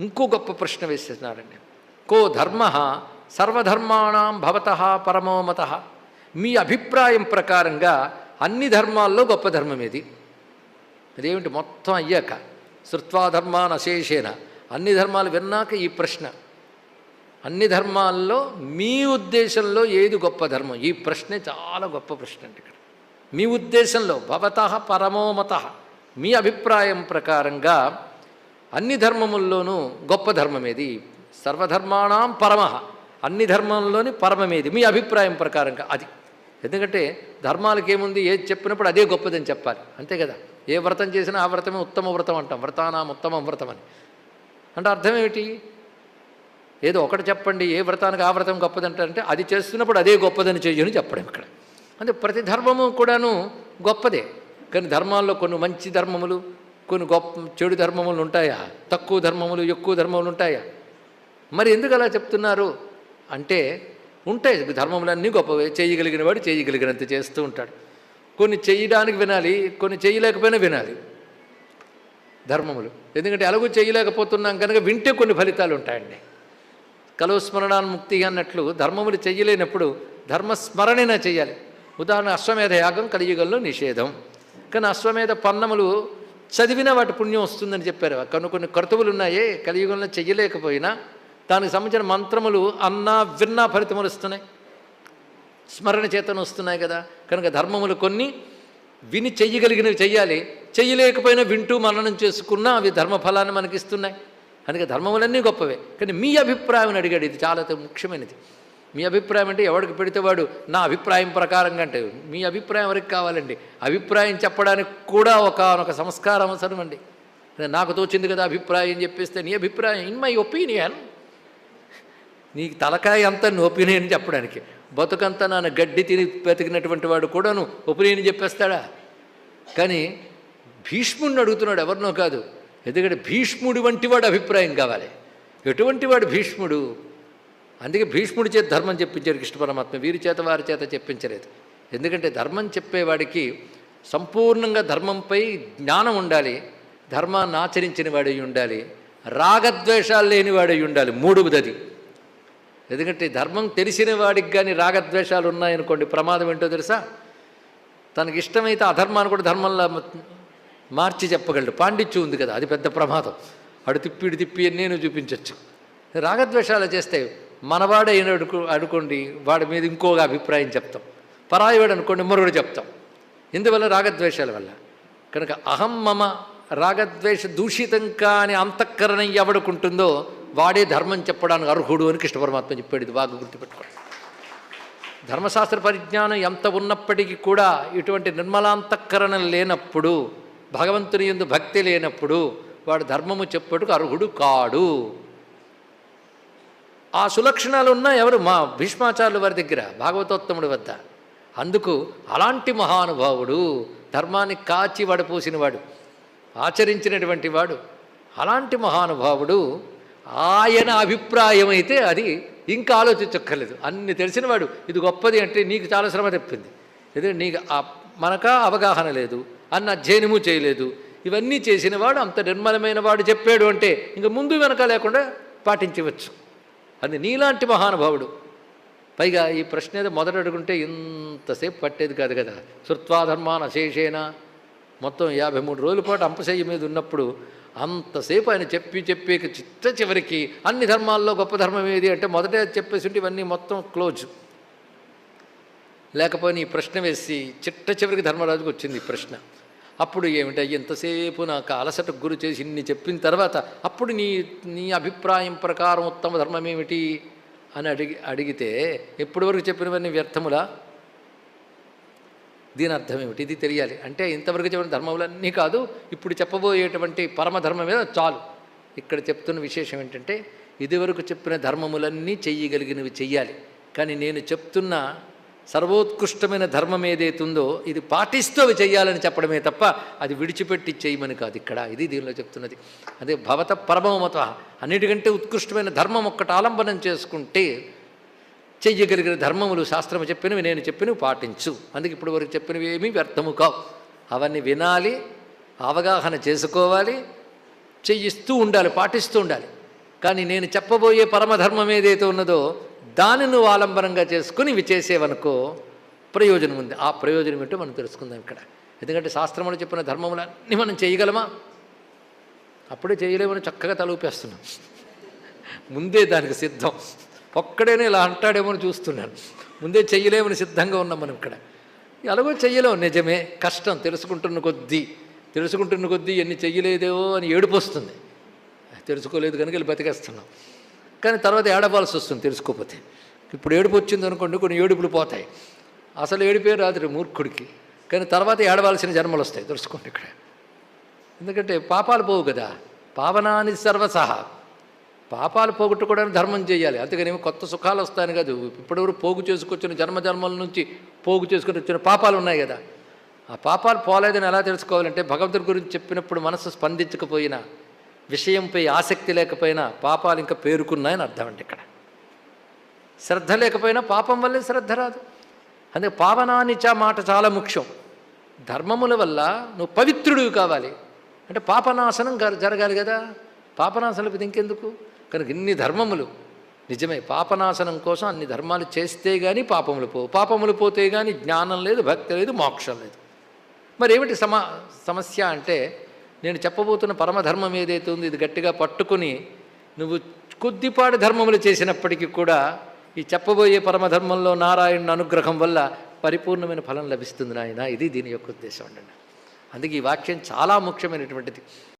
ఇంకో గొప్ప ప్రశ్న వేసేసినారండి కో ధర్మ సర్వధర్మాణం భవత పరమోమత మీ అభిప్రాయం ప్రకారంగా అన్ని ధర్మాల్లో గొప్ప ధర్మం ఏది? అదేమిటి? మొత్తం అయ్యాక. శృత్వాధర్మాన్ అశేషేన అన్ని ధర్మాలు విన్నాక ఈ ప్రశ్న. అన్ని ధర్మాల్లో మీ ఉద్దేశంలో ఏది గొప్ప ధర్మం? ఈ ప్రశ్నే చాలా గొప్ప ప్రశ్న అండి ఇక్కడ. మీ ఉద్దేశంలో భవత పరమోమత మీ అభిప్రాయం ప్రకారంగా అన్ని ధర్మముల్లోనూ గొప్ప ధర్మమేది. సర్వధర్మాణం పరమ. అన్ని ధర్మంలోని పరమమేది. మీ అభిప్రాయం ప్రకారంగా అది. ఎందుకంటే ధర్మాలకు ఏముంది ఏది చెప్పినప్పుడు అదే గొప్పదని చెప్పాలి. అంతే కదా? ఏ వ్రతం చేసినా ఆ వ్రతమే ఉత్తమ వ్రతం అంటాం. వ్రతానాం ఉత్తమ వ్రతం అని. అంటే అర్థం ఏమిటి? ఏదో ఒకటి చెప్పండి. ఏ వ్రతానికి ఆ వ్రతం గొప్పదంటారంటే అది చేస్తున్నప్పుడు అదే గొప్పదని చెయ్యని చెప్పడం ఇక్కడ. అంటే ప్రతి ధర్మము కూడాను గొప్పదే. కానీ ధర్మాల్లో కొన్ని మంచి ధర్మములు కొన్ని గొప్ప చెడు ధర్మములు ఉంటాయా? తక్కువ ధర్మములు ఎక్కువ ధర్మములు ఉంటాయా? మరి ఎందుకు అలా చెప్తున్నారు? అంటే ఉంటాయి ధర్మములన్నీ గొప్పవే. చేయగలిగిన వాడు చేయగలిగినంత చేస్తూ ఉంటాడు. కొన్ని చేయడానికి వినాలి కొన్ని చేయలేకపోయినా వినాలి ధర్మములు. ఎందుకంటే ఎలాగో చేయలేకపోతున్నాం కనుక వింటే కొన్ని ఫలితాలు ఉంటాయండి. కలవస్మరణాన్ని ముక్తి అన్నట్లు ధర్మములు చేయలేనప్పుడు ధర్మస్మరణైనా చేయాలి. ఉదాహరణ అశ్వమేధ యాగం కలియుగంలో నిషేధం. కానీ అశ్వమేధ పన్నములు చదివినా వాటి పుణ్యం వస్తుందని చెప్పారు. కొన్ని కొన్ని కర్తువులు ఉన్నాయే కలియుగంలో చెయ్యలేకపోయినా దానికి సంబంధించిన మంత్రములు అన్నా విన్నా ఫలితములు వస్తున్నాయి. స్మరణ చేతన వస్తున్నాయి కదా. కనుక ధర్మములు కొన్ని విని చెయ్యగలిగినవి చెయ్యాలి. చెయ్యలేకపోయినా వింటూ మననం చేసుకున్నా అవి ధర్మఫలాన్ని మనకి ఇస్తున్నాయి కనుక ధర్మములన్నీ గొప్పవే. కానీ మీ అభిప్రాయం అని అడిగాడు. ఇది చాలా ముఖ్యమైనది. మీ అభిప్రాయం అంటే ఎవరికి పెడితే వాడు? నా అభిప్రాయం ప్రకారంగా అంటే మీ అభిప్రాయం ఎవరికి కావాలండి? అభిప్రాయం చెప్పడానికి కూడా ఒక ఒక సంస్కారం అవసరం అండి. నాకు తోచింది కదా అభిప్రాయం చెప్పేస్తే నీ అభిప్రాయం ఇన్ మై ఒపీనియన్ నీకు తలకాయ అంతా నువ్వు ఒపీనియన్ చెప్పడానికి. బతుకంతా నన్ను గడ్డి తిని బతికినటువంటి వాడు కూడాను ఒపీనియన్ చెప్పేస్తాడా? కానీ భీష్ముడిని అడుగుతున్నాడు ఎవరినో కాదు. ఎందుకంటే భీష్ముడి వంటి వాడు అభిప్రాయం కావాలి. ఎటువంటి వాడు భీష్ముడు? అందుకే భీష్ముడి చేత ధర్మం చెప్పించారు కృష్ణ పరమాత్మ. వీరి చేత వారి చేత చెప్పించలేదు. ఎందుకంటే ధర్మం చెప్పేవాడికి సంపూర్ణంగా ధర్మంపై జ్ఞానం ఉండాలి ధర్మాన్ని ఆచరించిన వాడై ఉండాలి రాగద్వేషాలు లేనివాడై ఉండాలి మూడవదది ఎందుకంటే ధర్మం తెలిసిన వాడికి కానీ రాగద్వేషాలు ఉన్నాయనుకోండి ప్రమాదం ఏంటో తెలుసా? తనకి ఇష్టమైతే అధర్మాన్ని కూడా ధర్మంలో మార్చి చెప్పగలడు. పాండిత్యం ఉంది కదా అది పెద్ద ప్రమాదం. అడు తిప్పి తిప్పి అని నేను చూపించవచ్చు రాగద్వేషాలు చేస్తే మనవాడైన అయిన అడుకు అనుకోండి వాడి మీద ఇంకోగా అభిప్రాయం చెప్తాం. పరాయివాడు అనుకోండి మరొకటి చెప్తాం. ఇందువల్ల రాగద్వేషాల వల్ల. కనుక అహం మమ రాగద్వేష దూషితం కాని అంతఃకరణం ఎవడుకుంటుందో వాడే ధర్మం చెప్పడానికి అర్హుడు అని కృష్ణ పరమాత్మ చెప్పాడు. ఇది బాగా గుర్తుపెట్టుకోండి. ధర్మశాస్త్ర పరిజ్ఞానం ఎంత ఉన్నప్పటికీ కూడా ఇటువంటి నిర్మలాంతఃకరణం లేనప్పుడు భగవంతుని ఎందు భక్తి లేనప్పుడు వాడు ధర్మము చెప్పటకు అర్హుడు కాడు. ఆ సులక్షణాలు ఉన్నా ఎవరు? మా భీష్మాచార్యుల వారి దగ్గర భాగవతోత్తముడి వద్ద. అందుకు అలాంటి మహానుభావుడు ధర్మాన్ని కాచి వడపోసినవాడు ఆచరించినటువంటి వాడు అలాంటి మహానుభావుడు ఆయన అభిప్రాయం అయితే అది ఇంకా ఆలోచించక్కర్లేదు. అన్ని తెలిసినవాడు ఇది గొప్పది అంటే నీకు చాలా శ్రమ తెప్పింది. ఎందుకంటే నీకు మనకా అవగాహన లేదు అన్న అధ్యయనము చేయలేదు. ఇవన్నీ చేసినవాడు అంత నిర్మలమైన వాడు చెప్పాడు అంటే ఇంక ముందు వెనక లేకుండా పాటించవచ్చు. అది నీలాంటి మహానుభావుడు. పైగా ఈ ప్రశ్న ఏదో మొదట అడుగుంటే ఇంతసేపు పట్టేది కాదు కదా. శృత్వాధర్మాన్ అశేషేన మొత్తం యాభై మూడు రోజుల పాటు అంపశయ్య మీద ఉన్నప్పుడు అంతసేపు ఆయన చెప్పి చెప్పి చిట్ట చివరికి అన్ని ధర్మాల్లో గొప్ప ధర్మం ఏది అంటే మొదటే చెప్పేసి ఉంటే ఇవన్నీ మొత్తం క్లోజ్. లేకపోయినా ఈ ప్రశ్న వేసి చిట్ట చివరికి ధర్మరాజుకు వచ్చింది ఈ ప్రశ్న. అప్పుడు ఏమిటి ఎంతసేపు నాకు అలసట గురి చేసి ఇన్ని చెప్పిన తర్వాత అప్పుడు నీ నీ అభిప్రాయం ప్రకారం ఉత్తమ ధర్మం ఏమిటి అని అడిగి అడిగితే ఎప్పటి వరకు చెప్పినవన్నీ వ్యర్థములా? దీని అర్థం ఏమిటి ఇది తెలియాలి. అంటే ఇంతవరకు చెప్పిన ధర్మములన్నీ కాదు ఇప్పుడు చెప్పబోయేటువంటి పరమధర్మం మీద చాలు. ఇక్కడ చెప్తున్న విశేషం ఏంటంటే ఇదివరకు చెప్పిన ధర్మములన్నీ చెయ్యగలిగినవి చెయ్యాలి. కానీ నేను చెప్తున్న సర్వోత్కృష్టమైన ధర్మం ఏదైతుందో ఇది పాటిస్తూ అవి చెయ్యాలని చెప్పడమే తప్ప అది విడిచిపెట్టి చేయమని కాదు ఇక్కడ. ఇది దీనిలో చెప్తున్నది. అదే భవత పరమమత అన్నిటికంటే ఉత్కృష్టమైన ధర్మం ఒక్కటి ఆలంబనం చేసుకుంటే చెయ్యగలిగిన ధర్మములు శాస్త్రము చెప్పినవి నేను చెప్పినవి పాటించు. అందుకే ఇప్పుడు వరకు చెప్పినవి ఏమీ వ్యర్థము కావు. అవన్నీ వినాలి అవగాహన చేసుకోవాలి చెయ్యిస్తూ ఉండాలి పాటిస్తూ ఉండాలి. కానీ నేను చెప్పబోయే పరమధర్మం ఏదైతే ఉన్నదో దాన్ని నువ్వు ఆలంబనంగా చేసుకుని ఇవి చేసేవనుకో ప్రయోజనం ఉంది. ఆ ప్రయోజనం ఏంటో మనం తెలుసుకుందాం ఇక్కడ. ఎందుకంటే శాస్త్రంలో చెప్పిన ధర్మములన్నీ మనం చేయగలమా? అప్పుడే చేయలేమని చక్కగా తలూపేస్తున్నాం ముందే దానికి సిద్ధం. ఒక్కడేనే ఇలా అంటాడేమో అని చూస్తున్నాను. ముందే చెయ్యలేమని సిద్ధంగా ఉన్నాం మనం ఇక్కడ. ఎలాగో చెయ్యలేం. నిజమే కష్టం. తెలుసుకుంటున్న కొద్దీ తెలుసుకుంటున్న కొద్దీ ఎన్ని చెయ్యలేదేవో అని ఏడుపు వస్తుంది. తెలుసుకోలేదు కనుక వెళ్ళి బతికేస్తున్నాం. కానీ తర్వాత ఏడవాల్సి వస్తుంది తెలుసుకోకపోతే. ఇప్పుడు ఏడుపు వచ్చింది అనుకోండి కొన్ని ఏడుపులు పోతాయి. అసలు ఏడిపే రాత్రి మూర్ఖుడికి. కానీ తర్వాత ఏడవలసిన జన్మలు వస్తాయి తెలుసుకోండి ఇక్కడ. ఎందుకంటే పాపాలు పోవు కదా. పావనాని సర్వసహ. పాపాలు పోగొట్టుకోవడానికి ధర్మం చేయాలి. అంతేగాని కొత్త సుఖాలు వస్తాయని కాదు. ఇప్పటివరకు పోగు చేసుకొచ్చిన జన్మ జన్మల నుంచి పోగు చేసుకుని వచ్చిన పాపాలు ఉన్నాయి కదా. ఆ పాపాలు పోలేదని ఎలా తెలుసుకోవాలంటే భగవంతుడి గురించి చెప్పినప్పుడు మనసు స్పందించకపోయినా విషయంపై ఆసక్తి లేకపోయినా పాపాలు ఇంకా పేరుకున్నాయని అర్థం అండి ఇక్కడ. శ్రద్ధ లేకపోయినా పాపం వల్లే శ్రద్ధ రాదు. అందుకే పావనానిచ మాట చాలా ముఖ్యం. ధర్మముల వల్ల నువ్వు పవిత్రుడివి కావాలి. అంటే పాపనాశనం జరగాలి కదా. పాపనాశనం ఇంకెందుకు? కనుక ఇన్ని ధర్మములు. నిజమే పాపనాశనం కోసం అన్ని ధర్మాలు చేస్తే కానీ పాపములు పో పాపములు పోతే కానీ జ్ఞానం లేదు భక్తి లేదు మోక్షం లేదు. మరి ఏమిటి సమా సమస్య అంటే నేను చెప్పబోతున్న పరమధర్మం ఏదైతే ఉందో ఇది గట్టిగా పట్టుకుని నువ్వు కొద్దిపాటి ధర్మములు చేసినప్పటికీ కూడా ఈ చెప్పబోయే పరమధర్మంలో నారాయణ అనుగ్రహం వల్ల పరిపూర్ణమైన ఫలం లభిస్తుంది నాయన. ఇది దీని యొక్క ఉద్దేశం అండి. అందుకే ఈ వాక్యం చాలా ముఖ్యమైనటువంటిది.